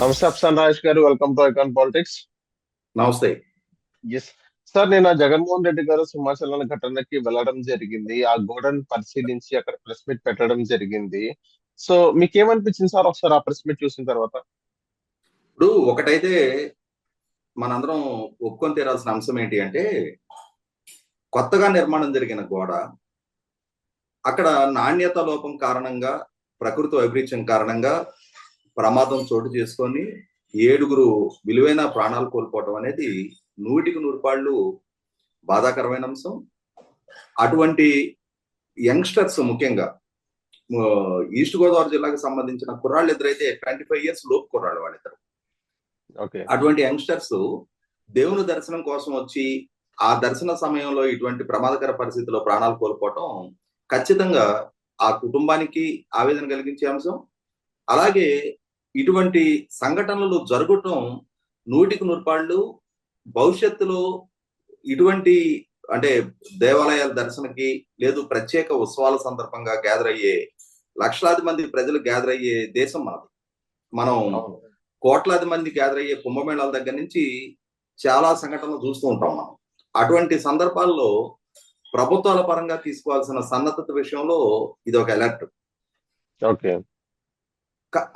నమస్తే అప్సాన్ రాజేష్ గారు వెల్కమ్ టు ఐకాన్ పాలిటిక్స్ నమస్తే. ఎస్ సార్ నేను జగన్మోహన్ రెడ్డి గారు సింహాచలం ఘటనకి వెళ్ళడం జరిగింది. ఆ గోడను పరిశీలించి అక్కడ ప్రెస్ మీట్ పెట్టడం జరిగింది. సో మీకేమనిపించింది సార్ ఒకసారి ఆ ప్రెస్ మీట్ చూసిన తర్వాత? ఇప్పుడు ఒకటైతే మనందరం ఒప్పుకొని తీరాల్సిన అంశం ఏంటి అంటే కొత్తగా నిర్మాణం జరిగిన గోడ అక్కడ నాణ్యత లోపం కారణంగా ప్రకృతి వైపరీత్యం కారణంగా ప్రమాదం చోటు చేసుకొని ఏడుగురు విలువైన ప్రాణాలు కోల్పోవటం అనేది నూటికి నూరు పాళ్ళు బాధాకరమైన అంశం. అటువంటి యంగ్స్టర్స్ ముఖ్యంగా ఈస్ట్ గోదావరి జిల్లాకు సంబంధించిన కుర్రాళ్ళు ఇద్దరైతే ట్వంటీ ఫైవ్ ఇయర్స్ లోపు కుర్రాళ్ళు వాళ్ళిద్దరు. ఓకే. అటువంటి యంగ్స్టర్స్ దేవుని దర్శనం కోసం వచ్చి ఆ దర్శన సమయంలో ఇటువంటి ప్రమాదకర పరిస్థితిలో ప్రాణాలు కోల్పోవటం ఖచ్చితంగా ఆ కుటుంబానికి ఆవేదన కలిగించే అంశం. అలాగే ఇటువంటి సంఘటనలు జరగటం నూటికి నూరుపాళ్ళు. భవిష్యత్తులో ఇటువంటి అంటే దేవాలయాల దర్శనకి లేదు ప్రత్యేక ఉత్సవాల సందర్భంగా గ్యాదర్ అయ్యే లక్షలాది మంది ప్రజలు గ్యాదర్ అయ్యే దేశం మనది మనం కోట్లాది మంది గ్యాదర్ అయ్యే కుంభమేళాల దగ్గర నుంచి చాలా సంఘటనలు చూస్తూ ఉంటాం మనం. అటువంటి సందర్భాల్లో ప్రభుత్వాల పరంగా తీసుకోవాల్సిన సన్నద్ధత విషయంలో ఇది ఒక అలర్ట్ ఓకే.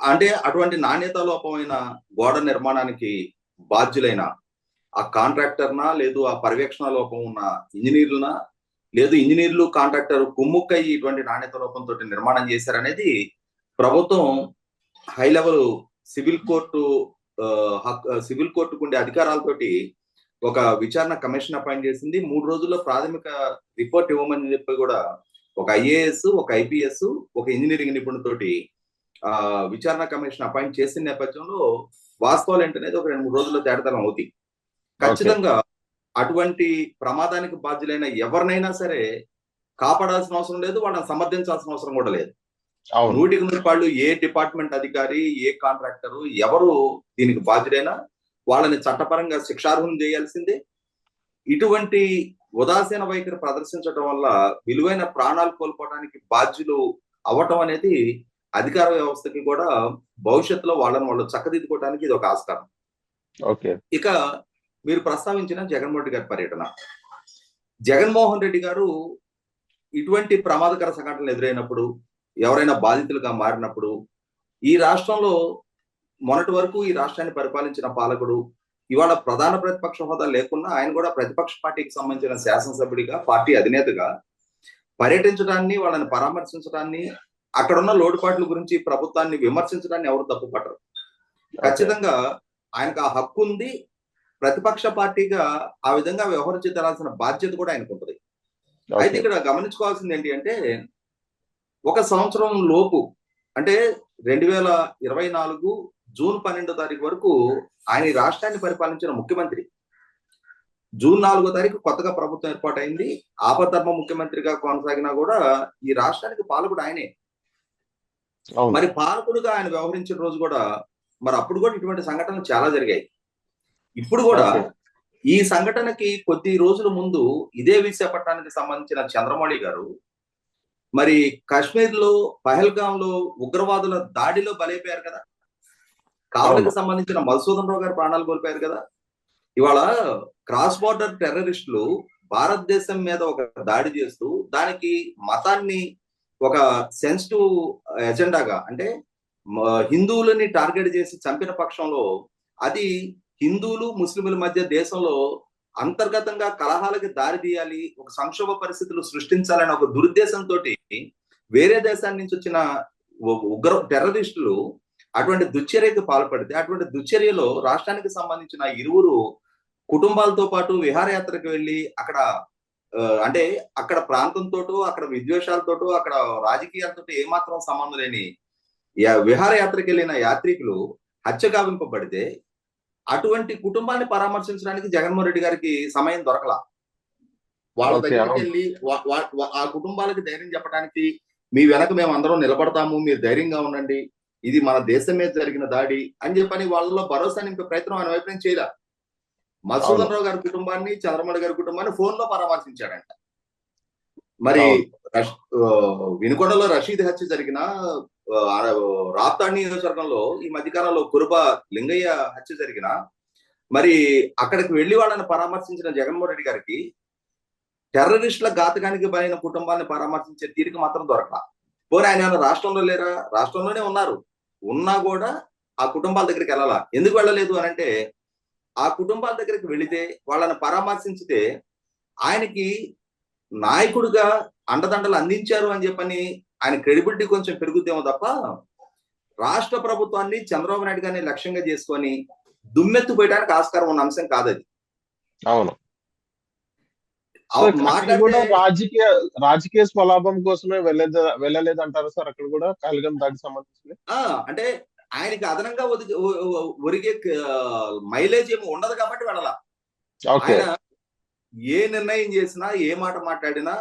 అంటే అటువంటి నాణ్యత లోపమైన గోడ నిర్మాణానికి బాధ్యులైన ఆ కాంట్రాక్టర్నా లేదు ఆ పర్యవేక్షణ లోపం ఉన్న ఇంజనీర్లనా లేదు ఇంజనీర్లు కాంట్రాక్టర్ కుమ్ముక్కయ్యి ఇటువంటి నాణ్యత లోపంతో నిర్మాణం చేశారనేది ప్రభుత్వం high level civil court civil కోర్టుకు ఉండే అధికారాలతోటి ఒక విచారణ కమిషన్ అపాయింట్ చేసింది. మూడు రోజుల్లో ప్రాథమిక రిపోర్ట్ ఇవ్వమని చెప్పి కూడా ఒక ఐఏఎస్ ఒక ఐపీఎస్ ఒక ఇంజనీరింగ్ నిపుణులతోటి విచారణ కమిషన్ అపాయింట్ చేసిన నేపథ్యంలో వాస్తవాలు ఏంటనేది ఒక రెండు మూడు రోజుల్లో తేడతనం అవుతాయి. ఖచ్చితంగా అటువంటి ప్రమాదానికి బాధ్యులైన ఎవరినైనా సరే కాపాడాల్సిన అవసరం లేదు వాళ్ళని సమర్థించాల్సిన అవసరం కూడా లేదు. నూటికి నూరు పాళ్ళు ఏ డిపార్ట్మెంట్ అధికారి ఏ కాంట్రాక్టర్ ఎవరు దీనికి బాధ్యులైనా వాళ్ళని చట్టపరంగా శిక్షార్హం చేయాల్సిందే. ఇటువంటి ఉదాసీన వైఖరి ప్రదర్శించడం వల్ల విలువైన ప్రాణాలు కోల్పోవడానికి బాధ్యులు అవ్వటం అనేది అధికార వ్యవస్థకి కూడా భవిష్యత్తులో వాళ్ళని వాళ్ళు చక్కదిద్దుకోవడానికి ఇది ఒక ఆస్కారం. ఓకే. ఇక మీరు ప్రస్తావించిన జగన్మోహన్ రెడ్డి గారి పర్యటన. జగన్మోహన్ రెడ్డి గారు ఇటువంటి ప్రమాదకర సంఘటనలు ఎదురైనప్పుడు ఎవరైనా బాధితులుగా మారినప్పుడు ఈ రాష్ట్రంలో మొన్నటి వరకు ఈ రాష్ట్రాన్ని పరిపాలించిన పాలకుడు ఇవాళ ప్రధాన ప్రతిపక్ష హోదా లేకున్నా ఆయన కూడా ప్రతిపక్ష పార్టీకి సంబంధించిన శాసనసభ్యుడిగా పార్టీ అధినేతగా పర్యటించడాన్ని వాళ్ళని పరామర్శించడాన్ని అక్కడున్న లోటుపాట్ల గురించి ప్రభుత్వాన్ని విమర్శించడాన్ని ఎవరు తప్పుపట్టరు. ఖచ్చితంగా ఆయనకు ఆ హక్కు ఉంది. ప్రతిపక్ష పార్టీగా ఆ విధంగా వ్యవహరించాల్సిన బాధ్యత కూడా ఆయనకు ఉంటుంది. అయితే ఇక్కడ గమనించుకోవాల్సింది ఏంటి అంటే ఒక సంవత్సరం లోపు అంటే రెండు వేల ఇరవై నాలుగు జూన్ పన్నెండో తారీఖు వరకు ఆయన రాష్ట్రాన్ని పరిపాలించిన ముఖ్యమంత్రి. జూన్ నాలుగో తారీఖు కొత్తగా ప్రభుత్వం ఏర్పాటైంది. ఆపధర్మ ముఖ్యమంత్రిగా కొనసాగినా కూడా ఈ రాష్ట్రానికి పాలకుడు ఆయనే. మరి పాలకుడుగా ఆయన వ్యవహరించిన రోజు కూడా మరి అప్పుడు కూడా ఇటువంటి సంఘటనలు చాలా జరిగాయి ఇప్పుడు కూడా. ఈ సంఘటనకి కొద్ది రోజుల ముందు ఇదే విశాఖపట్నానికి సంబంధించిన చంద్రమౌళి గారు మరి కాశ్మీర్లో పహల్గాం లో ఉగ్రవాదుల దాడిలో బలైపోయారు కదా కావలికి. సంబంధించిన మధుసూదన్ రావు గారు ప్రాణాలు కోల్పోయారు కదా ఇవాళ క్రాస్ బార్డర్ టెర్రరిస్టులు భారతదేశం మీద ఒక దాడి చేస్తూ దానికి మతాన్ని ఒక సెన్సిటివ్ ఎజెండాగా అంటే హిందువులని టార్గెట్ చేసి చంపిన పక్షంలో అది హిందువులు ముస్లింల మధ్య దేశంలో అంతర్గతంగా కలహాలకి దారి తీయాలి ఒక సంక్షోభ పరిస్థితులు సృష్టించాలని ఒక దురుద్దేశంతో వేరే దేశాల నుంచి వచ్చిన ఉగ్ర టెర్రరిస్టులు అటువంటి దుశ్చర్యకు పాల్పడితే అటువంటి దుశ్చర్యలో రాష్ట్రానికి సంబంధించిన ఇరువురు కుటుంబాలతో పాటు విహారయాత్రకు వెళ్ళి అక్కడ అంటే అక్కడ ప్రాంతంతోటో అక్కడ విద్వేషాలతోటో అక్కడ రాజకీయాలతో ఏమాత్రం సంబంధం లేని విహారయాత్రకు వెళ్ళిన యాత్రికులు హత్య గావింపబడితే అటువంటి కుటుంబాన్ని పరామర్శించడానికి జగన్మోహన్ రెడ్డి గారికి సమయం దొరకలా వాళ్ళ దగ్గరికి. వెళ్ళి ఆ కుటుంబాలకి ధైర్యం చెప్పడానికి మీ వెనక మేము అందరం నిలబడతాము మీరు ధైర్యంగా ఉండండి ఇది మన దేశం మీద జరిగిన దాడి అని చెప్పని వాళ్ళలో భరోసా నింపే ప్రయత్నం ఆయన వైపు నుంచి చేయలే మధుసూదన్ రావు గారి కుటుంబాన్ని చంద్రమౌళి గారి కుటుంబాన్ని ఫోన్లో పరామర్శించాడంట. మరి వినుకొండలో రషీద్ హత్య జరిగిన ఆ, రాప్తాడ్ నియోజకవర్గంలో ఈ మధ్యకాలంలో కురుబ లింగయ్య హత్య జరిగిన మరి అక్కడికి వెళ్ళి వాళ్ళని పరామర్శించిన జగన్మోహన్ రెడ్డి గారికి టెర్రరిస్టుల ఘాతకానికి బలైన కుటుంబాన్ని పరామర్శించే తీరిక మాత్రం దొరక పోనీ ఆయన ఏమైనా రాష్ట్రంలో లేరా? రాష్ట్రంలోనే ఉన్నారు. ఉన్నా కూడా ఆ కుటుంబాల దగ్గరికి వెళ్ళాలా? ఎందుకు వెళ్ళలేదు అని అంటే ఆ కుటుంబాల దగ్గరికి వెళితే వాళ్ళని పరామర్శించితే ఆయనకి నాయకుడిగా అండదండలు అందించారు అని చెప్పని ఆయన క్రెడిబిలిటీ కొంచెం పెరుగుతేమో తప్ప రాష్ట్ర ప్రభుత్వాన్ని చంద్రబాబు నాయుడు గారిని లక్ష్యంగా చేసుకొని దుమ్మెత్తు పోయడానికి ఆస్కారం ఉన్న అంశం కాదది. అవును. రాజకీయ రాజకీయ స్వలాభం కోసమే వెళ్ళలేదు వెళ్ళలేదు అంటారు సార్? అక్కడ కూడా కాలిగం దాడికి సంబంధించి ఆ, అంటే ఆయనకి అదనంగా ఒదిగి ఒరిగే మైలేజ్ ఏమి ఉండదు కాబట్టి వెళ్ళాల. ఆయన ఏ నిర్ణయం చేసినా ఏ మాట మాట్లాడినా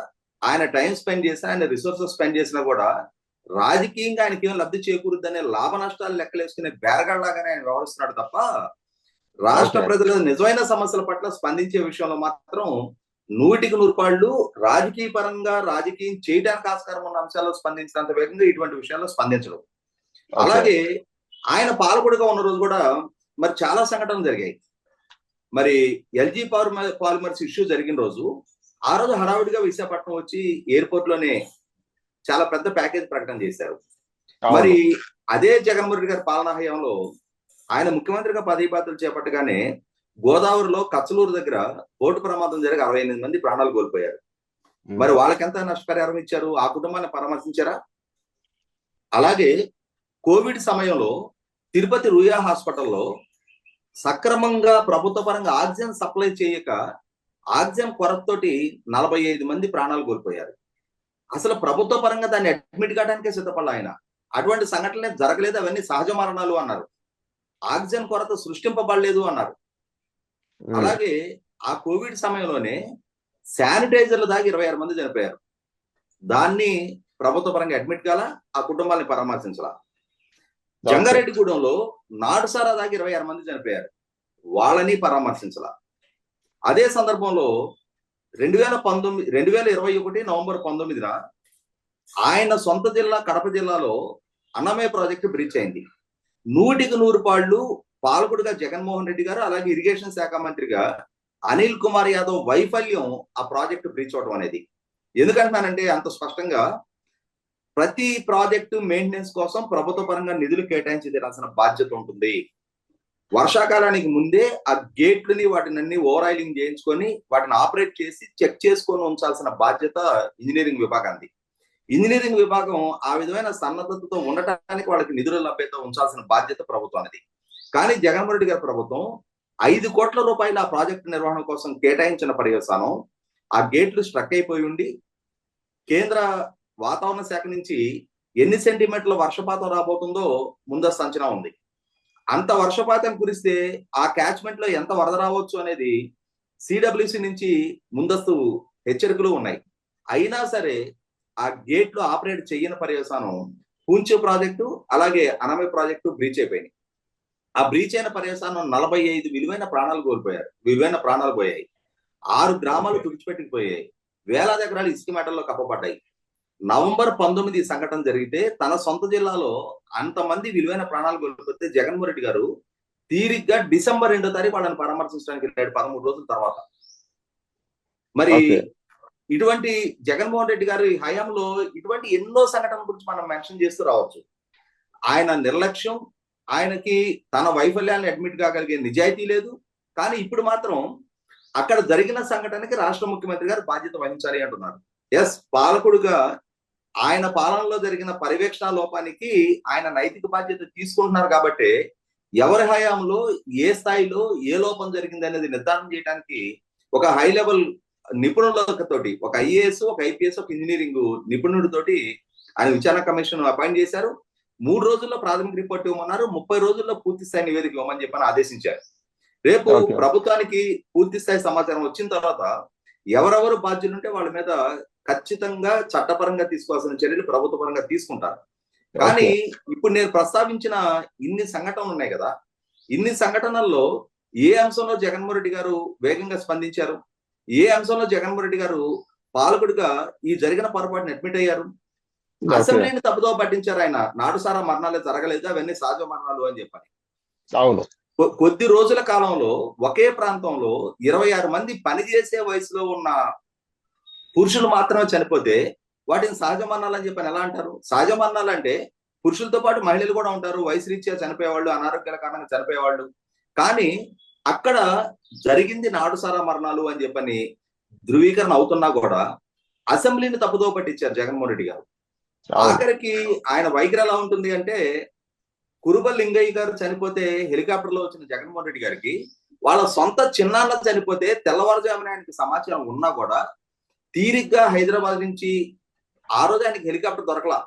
ఆయన టైం స్పెండ్ చేసినా ఆయన రిసోర్సెస్ స్పెండ్ చేసినా కూడా రాజకీయంగా ఆయనకి ఏం లబ్ధి చేకూరుద్దనే లాభ నష్టాలు లెక్కలేసుకునే బేరగాళ్ళగానే ఆయన వ్యవహరిస్తున్నాడు తప్ప రాష్ట్ర. ప్రజల నిజమైన సమస్యల పట్ల స్పందించే విషయంలో మాత్రం నూటికి నూరు పాళ్ళు రాజకీయ పరంగా రాజకీయం చేయడానికి ఆస్కారం ఉన్న అంశాల్లో స్పందించినంత వేగంగా ఇటువంటి విషయాల్లో స్పందించడం అలాగే ఆయన పాలకుడిగా ఉన్న రోజు కూడా మరి చాలా సంఘటనలు జరిగాయి. మరి ఎల్జీ పాలిమర్ పాలిమర్స్ ఇష్యూ జరిగిన రోజు ఆ రోజు హడావుడిగా విశాఖపట్నం వచ్చి ఎయిర్పోర్ట్లోనే చాలా పెద్ద ప్యాకేజ్ ప్రకటన చేశారు. మరి అదే జగన్మోహన్ రెడ్డి గారి పాలనా హయాంలో ఆయన ముఖ్యమంత్రిగా పదవి బాధ్యతలు చేపట్టగానే గోదావరిలో కచ్చలూరు దగ్గర బోటు ప్రమాదం జరిగి అరవై ఎనిమిది మంది ప్రాణాలు కోల్పోయారు. మరి వాళ్ళకి ఎంత నష్టపరిహారం ఇచ్చారు? ఆ కుటుంబాన్ని పరామర్శించారా? అలాగే కోవిడ్ సమయంలో తిరుపతి రుయా హాస్పిటల్లో సక్రమంగా ప్రభుత్వ పరంగా ఆక్సిజన్ సప్లై చేయక ఆక్సిజన్ కొరతతోటి నలభై ఐదు మంది ప్రాణాలు కోల్పోయారు. అసలు ప్రభుత్వ పరంగా దాన్ని అడ్మిట్ కావడానికే సిద్ధపడాలి ఆయన. అటువంటి సంఘటనలే జరగలేదు అవన్నీ సహజ మరణాలు అన్నారు. ఆక్సిజన్ కొరత సృష్టింపబడలేదు అన్నారు. అలాగే ఆ కోవిడ్ సమయంలోనే శానిటైజర్లు దాకా ఇరవై ఆరు మంది చనిపోయారు. దాన్ని ప్రభుత్వ పరంగా అడ్మిట్ కాల? ఆ కుటుంబాన్ని పరామర్శించాల? జంగారెడ్డిగూడెంలో నాడుసారా దాకా ఇరవై ఆరు మంది చనిపోయారు. వాళ్ళని పరామర్శించాల. అదే సందర్భంలో రెండు వేల పంతొమ్మిది రెండు వేల ఇరవై ఒకటి నవంబర్ పంతొమ్మిదిన ఆయన సొంత జిల్లా కడప జిల్లాలో అన్నమయ్య ప్రాజెక్టు బ్రీచ్ అయింది. నూటికి నూరు పాళ్ళు పాలకుడుగా జగన్మోహన్ రెడ్డి గారు అలాగే ఇరిగేషన్ శాఖ మంత్రిగా అనిల్ కుమార్ యాదవ్ వైఫల్యం ఆ ప్రాజెక్టు బ్రీచ్ అవడం అనేది. ఎందుకంటున్నానంటే అంత స్పష్టంగా ప్రతి ప్రాజెక్టు మెయింటెనెన్స్ కోసం ప్రభుత్వ పరంగా నిధులు కేటాయించి తీరాల్సిన బాధ్యత ఉంటుంది. వర్షాకాలానికి ముందే ఆ గేట్లని వాటిని అన్ని ఓవరాయిలింగ్ చేయించుకొని వాటిని ఆపరేట్ చేసి చెక్ చేసుకొని ఉంచాల్సిన బాధ్యత ఇంజనీరింగ్ విభాగానికి ఇంజనీరింగ్ విభాగం ఆ విధమైన సన్నద్ధతతో ఉండటానికి వాళ్ళకి నిధుల లభ్యత ఉంచాల్సిన బాధ్యత ప్రభుత్వానికి కానీ జగన్మోహన్ రెడ్డి గారి ప్రభుత్వం ఐదు కోట్ల రూపాయల ఆ ప్రాజెక్టు నిర్వహణ కోసం కేటాయించిన పర్యవసానం ఆ గేట్లు స్ట్రక్ అయిపోయి ఉండి కేంద్ర వాతావరణ శాఖ నుంచి ఎన్ని సెంటీమీటర్ల వర్షపాతం రాబోతుందో ముందస్తు అంచనా ఉంది. అంత వర్షపాతం కురిస్తే ఆ క్యాచ్మెంట్లో ఎంత వరద రావచ్చు అనేది సిడబ్ల్యూసి నుంచి ముందస్తు హెచ్చరికలు ఉన్నాయి. అయినా సరే ఆ గేట్లు ఆపరేట్ చేయని పర్యవసానం పూంచు ప్రాజెక్టు అలాగే అనమయ ప్రాజెక్టు బ్రీచ్ అయిపోయినాయి. ఆ బ్రీచ్ అయిన పర్యవసానం నలభై ఐదు విలువైన ప్రాణాలు కోల్పోయారు. విలువైన ప్రాణాలు పోయాయి. ఆరు గ్రామాలు తుడిచిపెట్టుకుపోయాయి. వేలాది ఎకరాలు ఇసుక మెటల్లో కప్పబడ్డాయి. నవంబర్ పంతొమ్మిది సంఘటన జరిగితే తన సొంత జిల్లాలో అంతమంది విలువైన ప్రాణాలు కోల్పోతే జగన్మోహన్ రెడ్డి గారు తీరిగ్గా డిసెంబర్ రెండో తారీఖు వాళ్ళని పరామర్శించడానికి వెళ్ళాడు పదమూడు రోజుల తర్వాత. మరి. ఇటువంటి జగన్మోహన్ రెడ్డి గారి హయాంలో ఇటువంటి ఎన్నో సంఘటనల గురించి మనం మెన్షన్ చేస్తూ రావచ్చు. ఆయన నిర్లక్ష్యం ఆయనకి తన వైఫల్యాన్ని అడ్మిట్ కాగలిగే నిజాయితీ లేదు. కానీ ఇప్పుడు మాత్రం అక్కడ జరిగిన సంఘటనకి రాష్ట్ర ముఖ్యమంత్రి గారు బాధ్యత వహించాలి అంటున్నారు. ఎస్ పాలకుడుగా ఆయన పాలనలో జరిగిన పర్యవేక్షణ లోపానికి ఆయన నైతిక బాధ్యత తీసుకుంటున్నారు కాబట్టి ఎవరి హయాంలో ఏ స్థాయిలో ఏ లోపం జరిగింది అనేది నిర్ధారణ చేయడానికి ఒక హై లెవెల్ నిపుణులతోటి ఒక ఐఏఎస్ ఒక ఐపీఎస్ ఒక ఇంజనీరింగ్ నిపుణుడితోటి ఆయన విచారణ కమిషన్ అపాయింట్ చేశారు. మూడు రోజుల్లో ప్రాథమిక రిపోర్ట్ ఇవ్వమన్నారు. ముప్పై రోజుల్లో పూర్తి స్థాయి నివేదిక ఇవ్వమని చెప్పని ఆదేశించారు. రేపు. ప్రభుత్వానికి పూర్తి స్థాయి సమాచారం వచ్చిన తర్వాత ఎవరెవరు బాధ్యులు ఉంటే వాళ్ళ మీద ఖచ్చితంగా చట్టపరంగా తీసుకోవాల్సిన చర్యలు ప్రభుత్వ పరంగా తీసుకుంటారు కానీ ఇప్పుడు నేను ప్రస్తావించిన ఇన్ని సంఘటనలు ఉన్నాయి కదా ఇన్ని సంఘటనల్లో ఏ అంశంలో జగన్మోహన్ రెడ్డి గారు వేగంగా స్పందించారు? ఏ అంశంలో జగన్మోహన్ రెడ్డి గారు పాలకుడిగా ఈ జరిగిన పొరపాటుని అడ్మిట్ అయ్యారు? అసెంబ్లీని తప్పుదో పట్టించారు ఆయన. నాడుసారా మరణాలే జరగలేదు అవన్నీ సహజ మరణాలు అని చెప్పని. అవును. కొద్ది రోజుల కాలంలో ఒకే ప్రాంతంలో ఇరవై ఆరు మంది పనిచేసే వయసులో ఉన్న పురుషులు మాత్రమే చనిపోతే వాటిని సహజ మరణాలు అని చెప్పని ఎలా అంటారు? సహజ మరణాలు అంటే పురుషులతో పాటు మహిళలు కూడా ఉంటారు. వయసు రీత్యా చనిపోయేవాళ్ళు అనారోగ్యాల కారణంగా చనిపోయేవాళ్ళు. కానీ అక్కడ జరిగింది నాడుసారా మరణాలు అని చెప్పని ధృవీకరణ అవుతున్నా కూడా అసెంబ్లీని తప్పుదో పట్టించారు జగన్మోహన్ రెడ్డి గారు. ఆఖరికి ఆయన వైఖరి ఎలా ఉంటుంది అంటే కురుబ లింగయ్య గారు చనిపోతే హెలికాప్టర్లో వచ్చిన జగన్మోహన్ రెడ్డి గారికి వాళ్ళ సొంత చిన్నాన్న చనిపోతే తెల్లవారుజామున ఆయనకి సమాచారం ఉన్నా కూడా తీరిగ్గా హైదరాబాద్ నుంచి ఆ రోజు ఆయనకి హెలికాప్టర్ దొరకలా.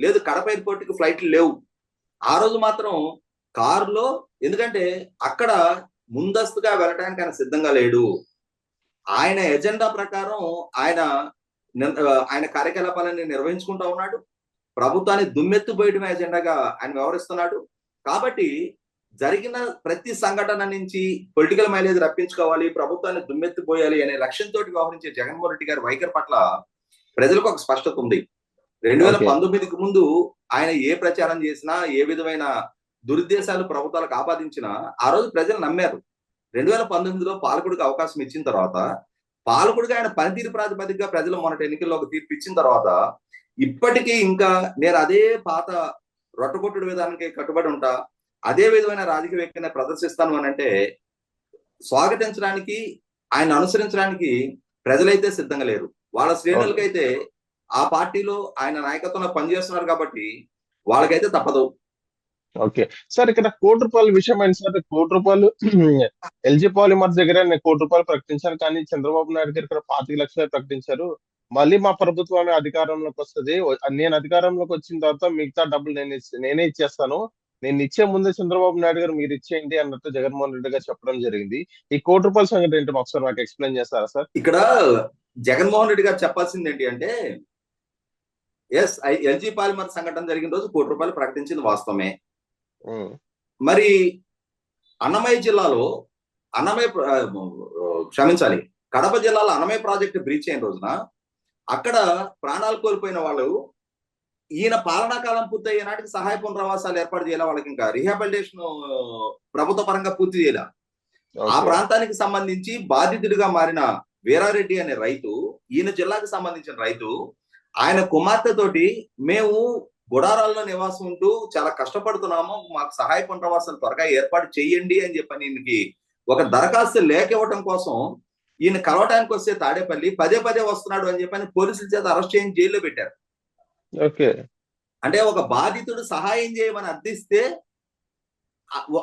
లేదు కడప ఎయిర్పోర్ట్కి ఫ్లైట్లు లేవు. ఆ రోజు మాత్రం కారులో ఎందుకంటే అక్కడ ముందస్తుగా వెళ్ళడానికి ఆయన సిద్ధంగా లేడు. ఆయన ఎజెండా ప్రకారం ఆయన ఆయన కార్యకలాపాలన్నీ నిర్వహించుకుంటా ఉన్నాడు. ప్రభుత్వాన్ని దుమ్మెత్తిపోయడమే ఎజెండాగా ఆయన వ్యవహరిస్తున్నాడు. కాబట్టి జరిగిన ప్రతి సంఘటన నుంచి పొలిటికల్ మైలేజ్ రప్పించుకోవాలి ప్రభుత్వాన్ని దుమ్మెత్తిపోయాలి అనే లక్ష్యంతో వ్యవహరించే జగన్మోహన్ రెడ్డి గారి వైఖరి పట్ల ప్రజలకు ఒక స్పష్టత ఉంది రెండు వేల. పంతొమ్మిదికి ముందు ఆయన ఏ ప్రచారం చేసినా ఏ విధమైన దురుద్దేశాలు ప్రభుత్వాలకు ఆపాదించినా ఆ రోజు ప్రజలు నమ్మారు రెండు వేల పంతొమ్మిదిలో పాలకుడికి అవకాశం ఇచ్చిన తర్వాత పాలకుడిగా ఆయన పనితీరు ప్రాతిపదికగా ప్రజలు మొన్నటి ఎన్నికల్లో ఒక తీర్పు ఇచ్చిన తర్వాత ఇప్పటికీ ఇంకా నేను అదే పాత రొట్టగొట్టుడు విధానానికి కట్టుబడి ఉంటా అదే విధమైన రాజకీయ వ్యక్తిని ప్రదర్శిస్తాను అని అంటే స్వాగతించడానికి ఆయన అనుసరించడానికి ప్రజలైతే సిద్ధంగా లేరు. వాళ్ళ శ్రేణులకైతే ఆ పార్టీలో ఆయన నాయకత్వంలో పనిచేస్తున్నారు కాబట్టి వాళ్ళకైతే తప్పదు. ఓకే. సార్ ఇక్కడ కోటి రూపాయల విషయం ఏంటి సార్? కోటి రూపాయలు ఎల్జీ పాలిమర్స్ దగ్గర నేను కోటి రూపాయలు ప్రకటించాను కానీ చంద్రబాబు నాయుడు గారు ఇక్కడ పాతిక లక్షలు ప్రకటించారు. మళ్ళీ మా ప్రభుత్వమే అధికారంలోకి వస్తుంది. నేను అధికారంలోకి వచ్చిన తర్వాత మిగతా డబ్బులు నేను నేనే ఇచ్చేస్తాను. నేను ఇచ్చే ముందే చంద్రబాబు నాయుడు గారు మీరు ఇచ్చేయండి అన్నట్టు జగన్మోహన్ రెడ్డి గారు చెప్పడం జరిగింది. ఈ కోటి రూపాయల సంగతి ఏంటో ఒకసారి మాకు ఎక్స్ప్లెయిన్ చేస్తారా సార్? ఇక్కడ జగన్మోహన్ రెడ్డి గారు చెప్పాల్సింది ఏంటి అంటే ఎస్ ఎల్జీ పాలిమర్ సంఘటన జరిగిన రోజు కోటి రూపాయలు ప్రకటించింది వాస్తవమే. మరి అన్నమయ్య జిల్లాలో అన్నమయ్య క్షమించాలి. కడప జిల్లాలో అన్నమయ్య ప్రాజెక్టు బ్రీచ్ అయిన రోజున అక్కడ ప్రాణాలు కోల్పోయిన వాళ్ళు ఈయన పాలనా కాలం పూర్తయ్యే నాటికి సహాయ పునరావాసాలు ఏర్పాటు చేయాలి వాళ్ళకి ఇంకా? రిహాబిలిటేషన్ ప్రభుత్వ పరంగా పూర్తి చేయాలి? ఆ. ప్రాంతానికి సంబంధించి బాధితుడిగా మారిన వీరారెడ్డి అనే రైతు ఈయన జిల్లాకు సంబంధించిన రైతు ఆయన కుమార్తె తోటి మేము గుడారాల్లో నివాసం ఉంటూ చాలా కష్టపడుతున్నాము. మాకు సహాయ పునరావాసాలు త్వరగా ఏర్పాటు చేయండి అని చెప్పని ఈయనకి ఒక దరఖాస్తు లేఖ ఇవ్వటం కోసం ఈయన కలవటానికి వస్తే తాడేపల్లి పదే పదే వస్తున్నాడు అని చెప్పని పోలీసుల చేత అరెస్ట్ చేసి జైల్లో పెట్టారు. ఓకే. అంటే ఒక బాధితుడు సహాయం చేయమని అర్థిస్తే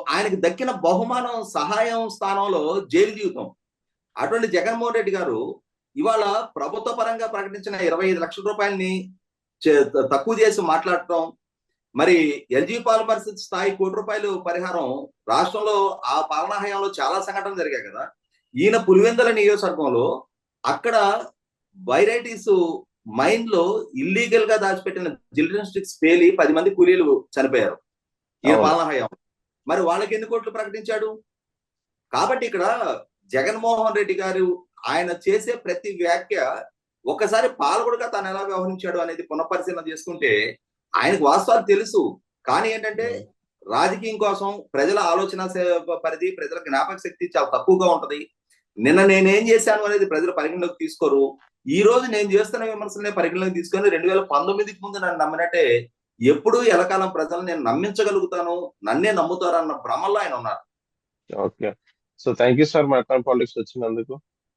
ఆయనకి దక్కిన బహుమానం సహాయం స్థానంలో జైలు జీవితం. అటువంటి జగన్మోహన్ రెడ్డి గారు ఇవాళ ప్రభుత్వ పరంగా ప్రకటించిన ఇరవై ఐదు లక్షల రూపాయలని చే- తక్కువ చేసి మాట్లాడటం మరి ఎల్జీ పాలిమర్స్ స్థాయి కోటి రూపాయలు పరిహారం రాష్ట్రంలో ఆ పాలనా హయాంలో చాలా సంఘటనలు జరిగాయి కదా. ఈయన పులివెందల నియోజకవర్గంలో అక్కడ వైరైటీస్ మైన్లో ఇల్లీగల్గా దాచిపెట్టిన జిల్డ్రన్ స్టిక్స్ పేలి పది మంది కూలీలు చనిపోయారు. ఈ. పాలనా హయాం. మరి వాళ్ళకి ఎన్ని కోట్లు ప్రకటించాడు? కాబట్టి ఇక్కడ జగన్మోహన్ రెడ్డి గారు ఆయన చేసే ప్రతి వ్యాఖ్య ఒకసారి పాల్గొడగా తాను ఎలా వ్యవహరించాడు అనేది పునఃపరిశీలన చేసుకుంటే ఆయనకు వాస్తవాలు తెలుసు. కానీ ఏంటంటే రాజకీయం కోసం ప్రజల ఆలోచన పరిధి ప్రజల జ్ఞాపక శక్తి చాలా తక్కువగా ఉంటది. నిన్న నేనేం చేశాను అనేది ప్రజలు పరిగణలోకి తీసుకోరు. ఈ రోజు నేను చేస్తున్న విమర్శలనే పరిగణలోకి తీసుకొని రెండు వేల పంతొమ్మిదికి ముందు నన్ను నమ్మినట్టే ఎప్పుడు ఎలకాలం ప్రజలు నేను నమ్మించగలుగుతాను నన్నే నమ్ముతారన్న భ్రమల్లో ఆయన ఉన్నారు. Okay. So thank you sir మా పాలిటిక్స్ వచ్చినందుకు.